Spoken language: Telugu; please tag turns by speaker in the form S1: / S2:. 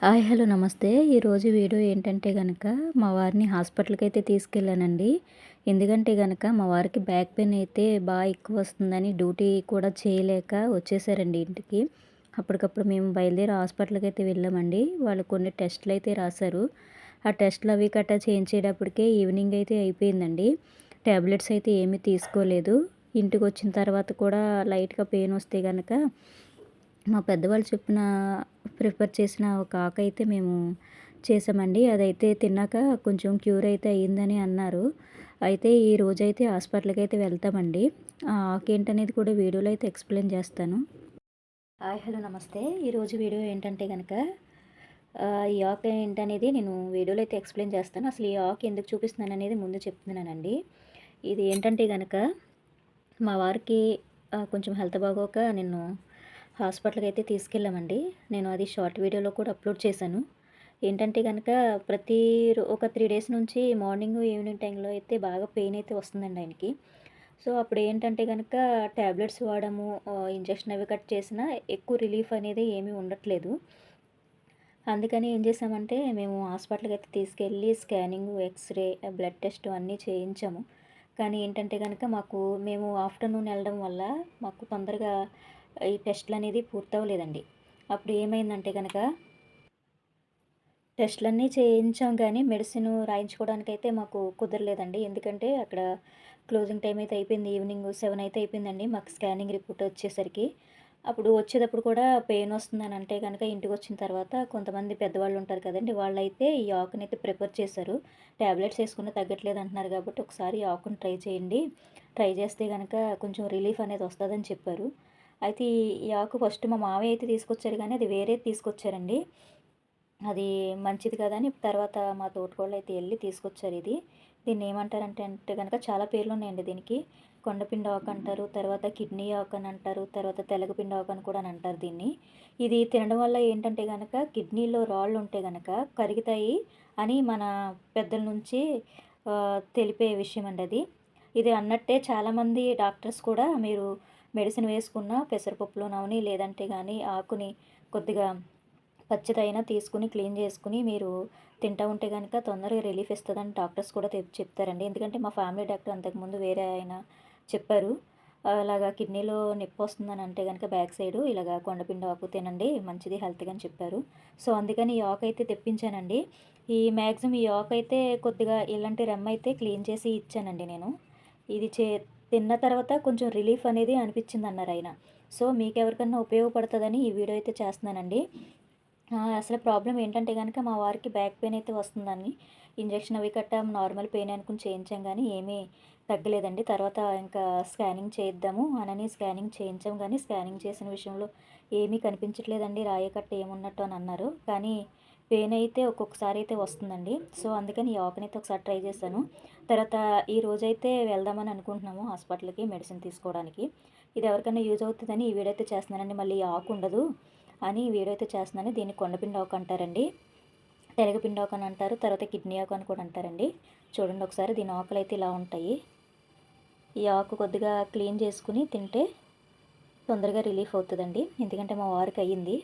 S1: హాయ్ హలో నమస్తే. ఈరోజు వీడియో ఏంటంటే కనుక మా వారిని హాస్పిటల్కి అయితే తీసుకెళ్ళానండి. ఎందుకంటే కనుక మా వారికి బ్యాక్ పెయిన్ అయితే బాగా ఎక్కువ వస్తుందని డ్యూటీ కూడా చేయలేక వచ్చేసారండి ఇంటికి. అప్పటికప్పుడు మేము బయలుదేరి హాస్పిటల్కి అయితే వెళ్ళామండి. వాళ్ళు కొన్ని టెస్టులు అయితే రాశారు. ఆ టెస్టులు అవి కట్టా చేయించేటప్పటికే ఈవినింగ్ అయితే అయిపోయిందండి. ట్యాబ్లెట్స్ అయితే ఏమీ తీసుకోలేదు. ఇంటికి వచ్చిన తర్వాత కూడా లైట్గా పెయిన్ వస్తే కనుక మా పెద్దవాళ్ళు చెప్పిన ప్రిఫర్ చేసిన ఒక ఆకు అయితే మేము చేసామండి. అదైతే తిన్నాక కొంచెం క్యూర్ అయితే అయ్యిందని అన్నారు. అయితే ఈ రోజైతే హాస్పిటల్కి అయితే వెళ్తామండి. ఆ ఆకు ఏంటనేది కూడా వీడియోలో అయితే ఎక్స్ప్లెయిన్ చేస్తాను. హాయ్ హలో నమస్తే. ఈరోజు వీడియో ఏంటంటే కనుక ఈ ఆకు ఏంటనేది నేను వీడియోలో అయితే ఎక్స్ప్లెయిన్ చేస్తాను. అసలు ఈ ఆకు ఎందుకు చూపిస్తున్నాను అనేది ముందు చెప్తున్నానండి. ఇది ఏంటంటే కనుక మా వారికి కొంచెం హెల్త్ బాగోక నేను హాస్పిటల్కి అయితే తీసుకెళ్ళామండి. నేను అది షార్ట్ వీడియోలో కూడా అప్లోడ్ చేశాను. ఏంటంటే కనుక ప్రతి ఒక త్రీ డేస్ నుంచి మార్నింగ్ ఈవినింగ్ టైంలో అయితే బాగా పెయిన్ అయితే వస్తుందండి ఆయనకి. సో అప్పుడు ఏంటంటే కనుక ట్యాబ్లెట్స్ వాడము ఇంజక్షన్ అవి కట్ చేసినా ఎక్కువ రిలీఫ్ అనేది ఏమీ ఉండట్లేదు. అందుకని ఏం చేసామంటే మేము హాస్పిటల్కి అయితే తీసుకెళ్ళి స్కానింగ్ ఎక్స్రే బ్లడ్ టెస్ట్ అన్నీ చేయించాము. కానీ ఏంటంటే కనుక మాకు మేము ఆఫ్టర్నూన్ వెళ్ళడం వల్ల మాకు తొందరగా ఈ టెస్ట్లు అనేది పూర్తవలేదండి. అప్పుడు ఏమైందంటే కనుక టెస్ట్లన్నీ చేయించాం కానీ మెడిసిన్ రాయించుకోవడానికి అయితే మాకు కుదరలేదండి. ఎందుకంటే అక్కడ క్లోజింగ్ టైం అయితే అయిపోయింది ఈవినింగ్ సెవెన్ అయితే అయిపోయిందండి మాకు స్కానింగ్ రిపోర్ట్ వచ్చేసరికి. అప్పుడు వచ్చేటప్పుడు కూడా పెయిన్ వస్తుందని అంటే కనుక ఇంటికి వచ్చిన తర్వాత కొంతమంది పెద్దవాళ్ళు ఉంటారు కదండి వాళ్ళైతే ఈ ఆకుని అయితే ప్రిపేర్ చేశారు. ట్యాబ్లెట్స్ వేసుకున్న తగ్గట్లేదు అంటున్నారు కాబట్టి ఒకసారి ఆకుని ట్రై చేయండి. ట్రై చేస్తే కనుక కొంచెం రిలీఫ్ అనేది వస్తుందని చెప్పారు. అయితే ఈ ఆకు ఫస్ట్ మా మావయ్య అయితే తీసుకొచ్చారు కానీ అది వేరే తీసుకొచ్చారండి. అది మంచిది కదా అని తర్వాత మా తోటకోళ్ళు అయితే వెళ్ళి తీసుకొచ్చారు ఇది. దీన్ని ఏమంటారంటే అంటే కనుక చాలా పేర్లు ఉన్నాయండి దీనికి. కొండపిండి ఆకు అంటారు తర్వాత కిడ్నీ ఆకు అని అంటారు తర్వాత తెలగపిండి ఆకు అని కూడా అని అంటారు దీన్ని. ఇది తినడం వల్ల ఏంటంటే కనుక కిడ్నీలో రాళ్ళు ఉంటే కనుక కరుగుతాయి అని మన పెద్దల నుంచి తెలిపే విషయం అండి అది. ఇది అన్నట్టే చాలామంది డాక్టర్స్ కూడా మీరు మెడిసిన్ వేసుకున్న పెసరపప్పులో నవని లేదంటే కానీ ఆకుని కొద్దిగా పచ్చిదైనా తీసుకుని క్లీన్ చేసుకుని మీరు తింటూ ఉంటే కనుక తొందరగా రిలీఫ్ ఇస్తుందని డాక్టర్స్ కూడా చెప్తారండి. ఎందుకంటే మా ఫ్యామిలీ డాక్టర్ అంతకుముందు వేరే ఆయన చెప్పారు. అలాగా కిడ్నీలో నొప్పి వస్తుందని అంటే కనుక బ్యాక్ సైడ్ ఇలాగ కొండపిండి ఆకు తినండి మంచిది హెల్త్గా అని చెప్పారు. సో అందుకని ఈ ఆకు అయితే తెప్పించానండి. ఈ మ్యాక్సిమం ఈ ఆకు అయితే కొద్దిగా ఇలాంటి రెమ్మ అయితే క్లీన్ చేసి ఇచ్చానండి నేను. ఇది చే తిన్న తర్వాత కొంచెం రిలీఫ్ అనేది అనిపించింది అన్నారు ఆయన. సో మీకు ఎవరికన్నా ఉపయోగపడుతుందని ఈ వీడియో అయితే చేస్తున్నానండి. అసలు ప్రాబ్లం ఏంటంటే కనుక మా వారికి బ్యాక్ పెయిన్ అయితే వస్తుందని ఇంజక్షన్ అవి కట్ట నార్మల్ పెయిన్ అనుకుని చేయించాం కానీ ఏమీ తగ్గలేదండి. తర్వాత ఇంకా స్కానింగ్ చేద్దాము అనని స్కానింగ్ చేయించాం కానీ స్కానింగ్ చేసిన విషయంలో ఏమీ కనిపించట్లేదండి. రాయకట్ట ఏమున్నట్టు అని అన్నారు. కానీ పెయిన్ అయితే ఒక్కొక్కసారి అయితే వస్తుందండి. సో అందుకని ఈ ఆకునైతే ఒకసారి ట్రై చేశాను. తర్వాత ఈ రోజైతే వెళ్దామని అనుకుంటున్నాము హాస్పిటల్కి మెడిసిన్ తీసుకోవడానికి. ఇది ఎవరికైనా యూజ్ అవుతుందని ఈ వీడియో అయితే చేస్తున్నానండి. మళ్ళీ ఆకు ఉండదు అని ఈ వీడియో అయితే చేస్తున్నాను. దీన్ని కొండపిండి ఆకు అంటారండి. తెరగపిండి ఆకు అని అంటారు. తర్వాత కిడ్నీ ఆకు అని కూడా అంటారండి. చూడండి ఒకసారి దీని ఆకులు అయితే ఇలా ఉంటాయి. ఈ ఆకు కొద్దిగా క్లీన్ చేసుకుని తింటే తొందరగా రిలీఫ్ అవుతుందండి. ఎందుకంటే మా వారికి అయ్యింది.